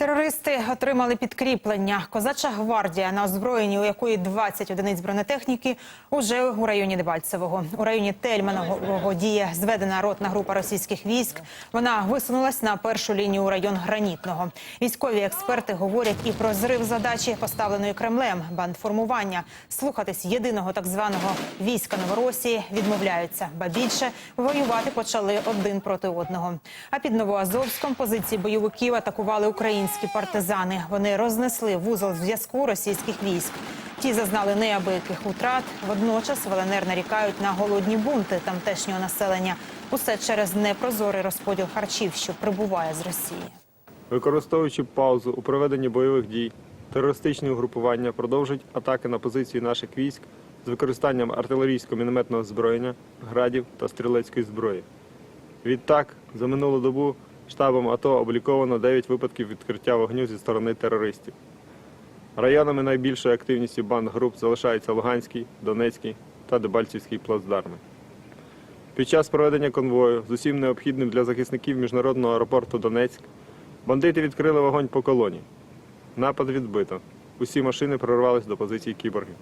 Терористи отримали підкріплення. Козача гвардія, на озброєнні у якої 20 одиниць бронетехніки, уже у районі Дебальцевого. У районі Тельманового діє зведена ротна група російських військ. Вона висунулась на першу лінію у район Гранітного. Військові експерти говорять і про зрив задачі, поставленої Кремлем, бандформування. Слухатись єдиного так званого війська Новоросії відмовляються. Ба більше воювати почали один проти одного. А під Новоазовськом позиції бойовиків атакували українські партизани. Вони рознесли вузол зв'язку російських військ. Ті зазнали неабияких утрат. Водночас в ЛНР нарікають на голодні бунти тамтешнього населення. Усе через непрозорий розподіл харчів, що прибуває з Росії. Використовуючи паузу у проведенні бойових дій, терористичні угрупування продовжують атаки на позиції наших військ з використанням артилерійського мінометного озброєння, градів та стрілецької зброї. Відтак, за минулу добу штабом АТО обліковано 9 випадків відкриття вогню зі сторони терористів. Районами найбільшої активністю банд груп залишаються Луганський, Донецький та Дебальцівський плацдарми. Під час проведення конвою з усім необхідним для захисників міжнародного аеропорту Донецьк бандити відкрили вогонь по колоні. Напад відбито. Усі машини прорвались до позицій кіборгів.